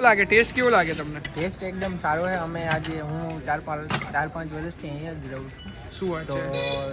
લાગે? ટેસ્ટ કેવો લાગે તમને? ટેસ્ટ એકદમ સારો છે. અમે આજે હું ચાર પાંચ ચાર પાંચ વર્ષથી અહીંયા જ રહું છું. શું તો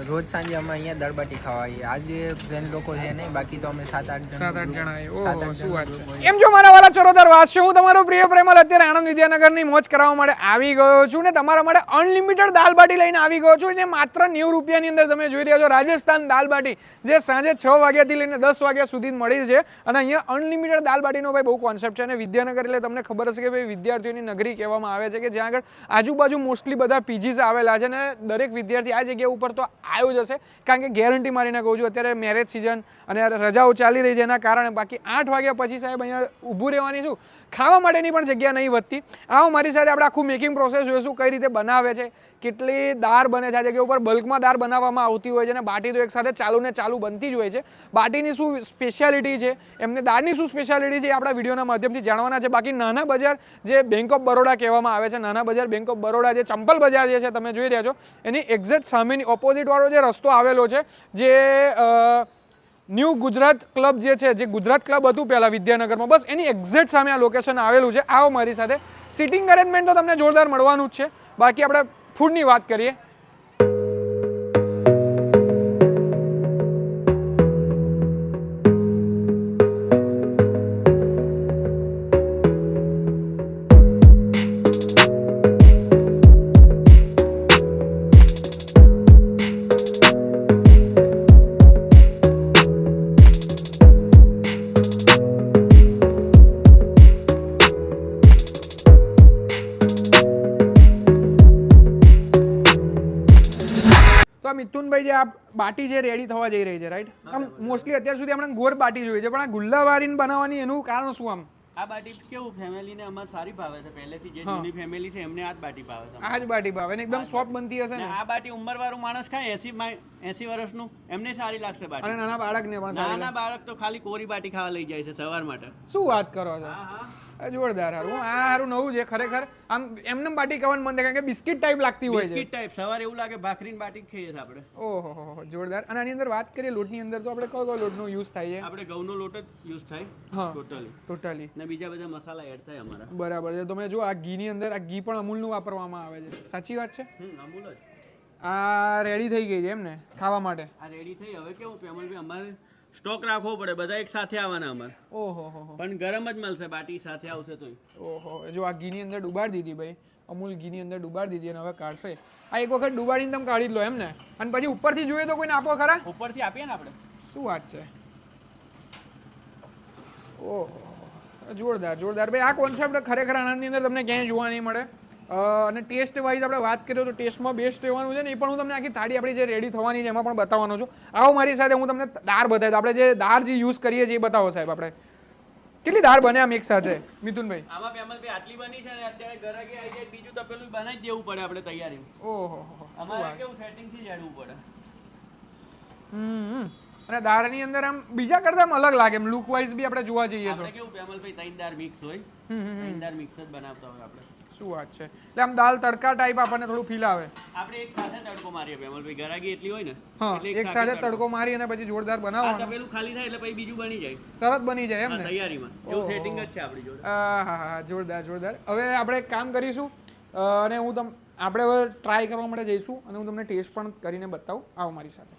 રોજ સાંજે અમે અહીંયા દળબાટી ખાવા આવીએ. આજે ફ્રેન્ડ લોકો છે નહીં બાકી તો અમે સાત આઠ સાત આઠ જણા ઓહો, સાત આઠ શું વાત છે. એમ જો મારા વાલા ચરોતર વાત છે. હું તમારો પ્રિય પ્રેમલ અત્યારે આણંદ વિદ્યાનગરની મોજ કરાવવા માટે આવી ગયો છું ને તમારા માટે અનલિમિટેડ દાલબાટી લઈને આવી ગયો છું અને માત્ર નેવું રૂપિયાની અંદર તમે જોઈ રહ્યા છો રાજસ્થાન દાલ બાટી જે સાંજે છ વાગ્યાથી લઈને દસ વાગ્યા સુધી મળી છે. અને અહીંયા અનલિમિટેડ દાલબાટીનો ભાઈ બહુ કોન્સેપ્ટ છે અને વિદ્યાનગર એટલે તમને ખબર હશે કે ભાઈ વિદ્યાર્થીઓની નગરી કહેવામાં આવે છે કે જ્યાં આગળ આજુબાજુ મોસ્ટલી બધા પીજીસ આવેલા છે અને દરેક વિદ્યાર્થી આ જગ્યા ઉપર તો આવ્યો જ હશે. કારણ કે ગેરંટી મારીને કહું છું, અત્યારે મેરેજ સિઝન અને રજાઓ ચાલી રહી છે એના કારણે બાકી આઠ વાગ્યા પછી સાહેબ અહીંયા ઊભું રહેવાની શું? ખાવા માટેની પણ જગ્યા નહીં વધતી. આવો મારી સાથે આપણે આખું મેકિંગ પ્રોસેસ જોઈશું, કઈ રીતે બનાવે છે, કેટલી દાળ બને છે, આ જગ્યા ઉપર બલ્કમાં દાળ બનાવવામાં આવતી હોય છે અને બાટી તો એક સાથે ચાલુ ને ચાલુ બનતી જ હોય છે. બાટીની શું સ્પેશિયાલિટી છે, એમને દાળની શું સ્પેશિયાલિટી છે એ આપણા વિડીયોના માધ્યમથી જાણવાના છે. બાકી નાના બજાર જે બેંક ઓફ બરોડા કહેવામાં આવે છે, નાના બજાર બેંક ઓફ બરોડા જે ચંપલ બજાર જે છે, તમે જોઈ રહ્યા છો, એની એક્ઝેક્ટ સામેની ઓપોઝિટ વાળો જે રસ્તો આવેલો છે, જે ન્યૂ ગુજરાત ક્લબ જે છે, જે ગુજરાત ક્લબ હતું પહેલાં વિદ્યાનગરમાં, બસ એની એક્ઝેક્ટ સામે આ લોકેશન આવેલું છે. આવો મારી સાથે સિટિંગ અરેન્જમેન્ટ તો તમને જોરદાર મળવાનું જ છે. બાકી આપણે ફૂડની વાત કરીએ. તો આ મિથુનભાઈ જે આ બાટી જે રેડી થવા જઈ રહી છે રાઈટ આમ મોસ્ટલી અત્યાર સુધી આપણે ગોળ બાટી જોઈએ છે પણ આ ગુલ્લાવારીને બનાવવાની એનું કારણ શું આમ? આ બાટી કેવું ફેમિલીને અમારે સારી ભાવે છે. પહેલેથી જે જૂની ફેમિલી છે એમને આ જ બાટી ભાવે છે. આ જ બાટી ભાવે ને એકદમ સોફ્ટ બનતી હશે ને? ને આ બાટી ઉંમરવાળું માણસ ખાય એસી એસી વર્ષનું એમને સારી લાગશે અને નાના બાળકને પણ સારી નાના બાળક તો ખાલી કોરી બાટી ખાવા લઈ જાય છે સવાર માટે. શું વાત કરો છો? હા હા. જોરદાર હારું. આ હારું નવું છે ખરેખર. આમ એમને બાટી ખાવાનું મન થાય કે બિસ્કિટ ટાઈપ લાગતી હોય છે. બિસ્કિટ ટાઈપ સવારે એવું લાગે ભાખરીની બાટી ખાઈએ છે આપણે. ઓહો હો હો, જોરદાર. અને આની અંદર વાત કરીએ લોટની અંદર તો આપણે કયો કયો લોટનો યુઝ થાય છે? આપણે ઘઉંનો લોટ જ યુઝ થાય હા ટોટલી ટોટલી ને બીજા બધા મસાલા એડ થાય અમારા. બરાબર છે. તમે જો આ ઘીની અંદર આ ઘી પણ અમૂલનું વાપરવામાં આવે છે. સાચી વાત છે? અમૂલ જ. આ રેડી થઈ ગઈ છે એમ ને ખાવા માટે? આ રેડી થઈ હવે કેવું પેમલભાઈ અમારે સ્ટોક રાખવો પડે બધા એક સાથે આવવાના અમારે. ઓહો હો હો. પણ ગરમ જ મળશે બાટી સાથે આવશે તોય. ઓહો જો આ ઘીની અંદર ડુબાડી દીધી ભાઈ. અમૂલ ઘીની અંદર ડુબાડી દીધી અને હવે કાઢશે. આ એક વખત ડુબાડીને તમે કાઢી લો એમ ને અને પછી ઉપરથી જોઈએ તો કોઈને આપો ખરા? ઉપરથી આપીએ ને આપણે. શું વાત છે? ઓહો જોરદાર જોરદાર. ભાઈ આ કોન્સેપ્ટ ખરેખર આનંદની અંદર તમને ક્યાંય જોવા નહીં મળે. અને ટેસ્ટ વાઇઝ આપણે વાત કરીએ તો ટેસ્ટમાં બેસ્ટ રહેવાનું છે ને એ પણ હું તમને આખી થાળી આપણી જે રેડી થવાની છે એમાં પણ બતાવવાનો છું. આવો મારી સાથે હું તમને દાળ બતાવી. આપણે જે દાળ જે યુઝ કરીએ છીએ એ બતાવો સાહેબ આપણે. કેટલી દાળ બને આમ એક સાથે? મિથુનભાઈ. આમાં પેમલભાઈ આટલી બની છે ને અત્યારે ઘરે આવી જાય બીજું તપેલું બનાવી દેવું પડે આપણે તૈયારી. ઓહો. અમારે કેવું સેટિંગથી જ પડે. હમ અને દાળની અંદર આમ બીજા કરતા આમ અલગ લાગે એમ લુક વાઇઝ બી આપણે જોવા જઈએ તો. કેવું પેમલભાઈ દાળ મિક્સ હોય. હમ, મિક્સ જ બનાવતા હોય આપણે. શું વાત છે? એટલે આમ દાળ તડકા ટાઈપ આપણને થોડું ફીલ આવે. આપણે એક સાથે તડકો મારીએ પેમલભાઈ ગરાગી એટલી હોય ને હા એક સાથે તડકો. મારી અને પછી જોરદાર આ તપેલું ખાલી થાય એટલે પછી બીજું બની જાય. તરત બની જાય એમ ને? તૈયારીમાં. એવું સેટિંગ જ છે આપણી જોડે. હા હા હા જોરદાર જોરદાર. હવે આપણે એક કામ કરીશું. અને હું તમ આપણે હવે ટ્રાય કરવા માટે જઈશું અને હું તમને ટેસ્ટ પણ કરીને બતાવું. આવો મારી સાથે.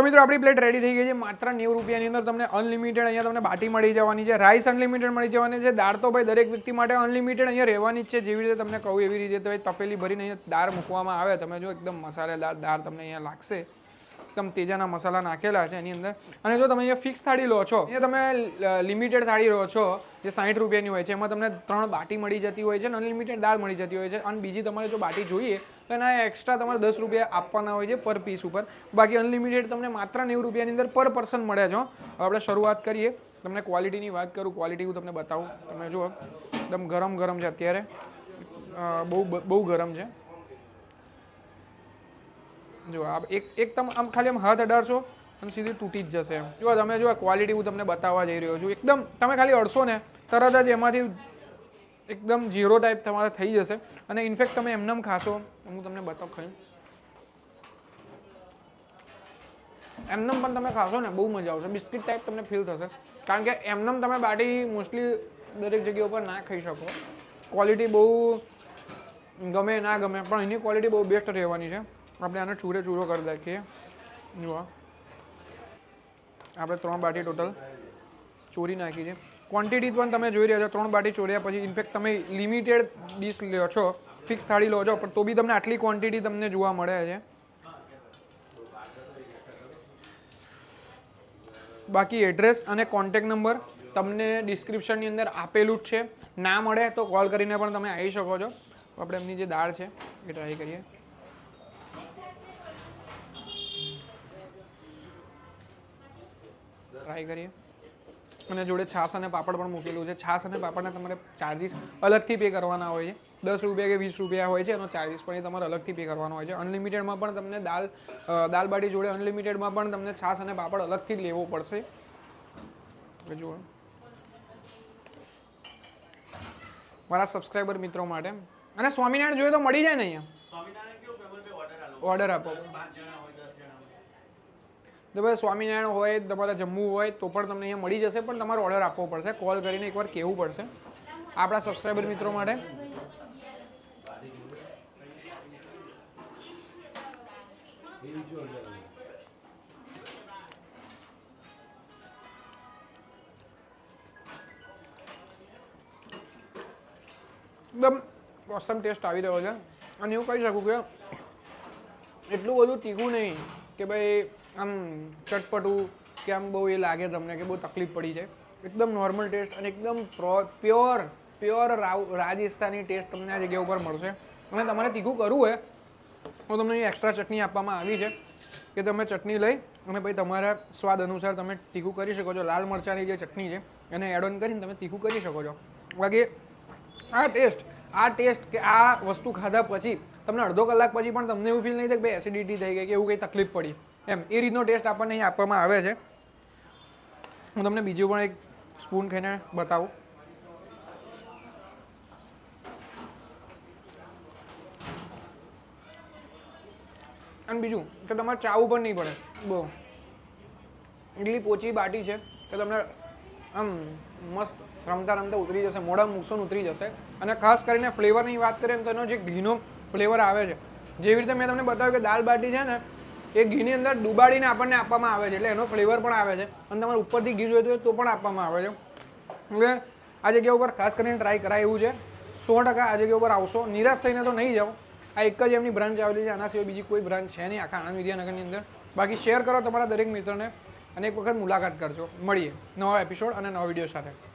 તો મિત્રો, આપણી પ્લેટ રેડી થઈ ગઈ છે. માત્ર નેવું રૂપિયાની અંદર તમને અનલિમિટેડ અહીંયા તમને બાટી મળી જવાની છે. રાઈસ અનલિમિટેડ મળી જવાની છે. દાળ તો ભાઈ દરેક વ્યક્તિ માટે અનલિમિટેડ અહીંયા રહેવાની જ છે. જેવી રીતે તમને કહું એવી રીતે તપેલી ભરીને અહીંયા દાળ મૂકવામાં આવે. તમે જો એકદમ મસાલેદાર દાળ તમને અહીંયા લાગશે. એકદમ તેજાના મસાલા નાખેલા છે એની અંદર. અને જો તમે અહીંયા ફિક્સ થાળી લો છો એ તમે લિમિટેડ થાળી લો છો, જે સાઠ રૂપિયાની હોય છે, એમાં તમને ત્રણ બાટી મળી જતી હોય છે અને અનલિમિટેડ દાળ મળી જતી હોય છે. અને બીજી તમારે જો બાટી જોઈએ, તો એના એક્સ્ટ્રા તમારે દસ રૂપિયા આપવાના હોય છે પર પીસ ઉપર. બાકી અનલિમિટેડ તમને માત્ર નેવું રૂપિયાની અંદર પર પર્સન મળે છે આપણે શરૂઆત કરીએ. તમને ક્વોલિટીની વાત કરું ક્વોલિટી હું તમને બતાવું. તમે જુઓ, એકદમ ગરમ ગરમ છે અત્યારે. બહુ બહુ ગરમ છે. જો આ એક એક તમે આમ ખાલી આમ હાથ અડાડશો અને સીધી તૂટી જ જશે. જો તમે જો ક્વોલિટી હું તમને બતાવવા જઈ રહ્યો છું. એકદમ તમે ખાલી અડશો ને, તરત જ એમાંથી એકદમ ઝીરો ટાઈપ તમારે થઈ જશે. અને ઇનફેક્ટ તમે એમનેમ ખાશો, હું તમને બતાવ ખાઈ એમનેમ પણ તમે ખાશો ને, બહુ મજા આવશે. બિસ્કિટ ટાઈપ તમને ફીલ થશે. કારણ કે એમનેમ તમે બાટી મોસ્ટલી દરેક જગ્યા ઉપર ના ખાઈ શકો. ક્વોલિટી બહુ ગમે, ના ગમે, પણ એની ક્વોલિટી બહુ બેસ્ટ રહેવાની છે. આપણે આને ચૂરે ચૂરો કરી નાખીએ. જુઓ. આપણે ત્રણ બાટી ટોટલ ચોરી નાખી છે. ક્વોન્ટિટી પણ તમે જોઈ રહ્યા છો. ત્રણ બાટી ચોર્યા પછી ઇનફેક્ટ તમે લિમિટેડ ડીશ લ્યો છો. ફિક્સ થાળી લો છો, પણ તો બી તમને આટલી ક્વોન્ટિટી તમને જોવા મળે છે. બાકી એડ્રેસ અને કોન્ટેક નંબર તમને ડિસ્ક્રિપ્શનની અંદર આપેલું જ છે. ના મળે તો કોલ કરીને પણ તમે આવી શકો છો. આપણે એમની જે દાળ છે, એ ટ્રાય કરીએ. ટ્રાય કરીએ. અને જોડે છાશ અને પાપડ પણ મૂકેલું છે. છાશ અને પાપડના તમારે ચાર્જિસ અલગથી પે કરવાના હોય છે. દસ રૂપિયા કે વીસ રૂપિયા હોય છે એનો ચાર્જિસ પણ એ તમારે અલગથી પે કરવાનો હોય છે. અનલિમિટેડમાં પણ તમને દાલ દાલબાટી દાલ બાટી જોડે અનલિમિટેડમાં પણ તમને છાશ અને પાપડ અલગથી જ લેવો પડશે. જુઓ. મારા સબસ્ક્રાઈબર મિત્રો માટે. અને સ્વામિનારાયણ જોઈએ તો મળી જાય ને અહીંયા? ઓર્ડર આપો પાંચ જણા હોય દસ જણા ભાઈ સ્વામિનારાયણ હોય, તમારે જમવું હોય તો પણ તમને અહીંયા મળી જશે, પણ તમારો ઓર્ડર આપવો પડશે. કોલ કરીને એકવાર કહેવું પડશે. આપણા સબસ્ક્રાઈબર મિત્રો માટે. એકદમ ઓસમ ટેસ્ટ આવી રહ્યો છે. અને એવું કહી શકું કે એટલું બધું તીખું નહીં કે ભાઈ આમ ચટપટું કે આમ બહુ એ લાગે તમને કે બહુ તકલીફ પડી જાય એકદમ નોર્મલ ટેસ્ટ અને એકદમ પ્યોર પ્યોર રાજસ્થાની ટેસ્ટ તમને આ જગ્યા ઉપર મળશે. અને તમારે તીખું કરવું હોય તો તમને એક્સ્ટ્રા ચટણી આપવામાં આવી છે કે તમે ચટણી લઈ અને પછી તમારા સ્વાદ અનુસાર તમે તીખું કરી શકો છો. લાલ મરચાંની જે ચટણી છે, એને એડ ઓન કરીને તમે તીખું કરી શકો છો. બાકી આ ટેસ્ટ આ ટેસ્ટ કે આ વસ્તુ ખાધા પછી તમને અડધો કલાક પછી પણ તમને એવું ફીલ નહીં થાય કે ભાઈ એસિડિટી થઈ ગઈ કે એવું કંઈ તકલીફ પડી. એમ, એ રીતનો ટેસ્ટ આપણને અહીં આપવામાં આવે છે. હું તમને બીજું પણ એક સ્પૂન ખાઈને બતાવું. અને બીજું, કે તમારે ચાવું પણ નહીં પડે. બહુ. એટલી પોચી બાટી છે કે તમને આમ મસ્ત રમતા રમતા ઉતરી જશે મોડા મૂકશો ઉતરી જશે. અને ખાસ કરીને ફ્લેવરની વાત કરીએ તો એનો જે ઘીનો ફ્લેવર આવે છે. જેવી રીતે મેં તમને બતાવ્યું કે દાલ બાટી છે ને એ ઘીની અંદર ડુબાડીને આપણને આપવામાં આવે છે, એટલે એનો ફ્લેવર પણ આવે છે. અને તમારે ઉપરથી ઘી જોઈતું હોય તો પણ આપવામાં આવે છે. એટલે આ જગ્યા ઉપર ખાસ કરીને ટ્રાય કરાય એવું છે. સો ટકા આ જગ્યા ઉપર આવશો. નિરાશ થઈને તો નહીં જાઓ. આ એક જ એમની બ્રાન્ચ આવેલી છે, આના સિવાય બીજી કોઈ બ્રાન્ચ છે નહીં, આખા આણંદ વિદ્યાનગરની અંદર. બાકી શેર કરો તમારા દરેક મિત્રને અને એક વખત મુલાકાત કરજો. મળીએ. નવા એપિસોડ અને નવા વીડિયો સાથે.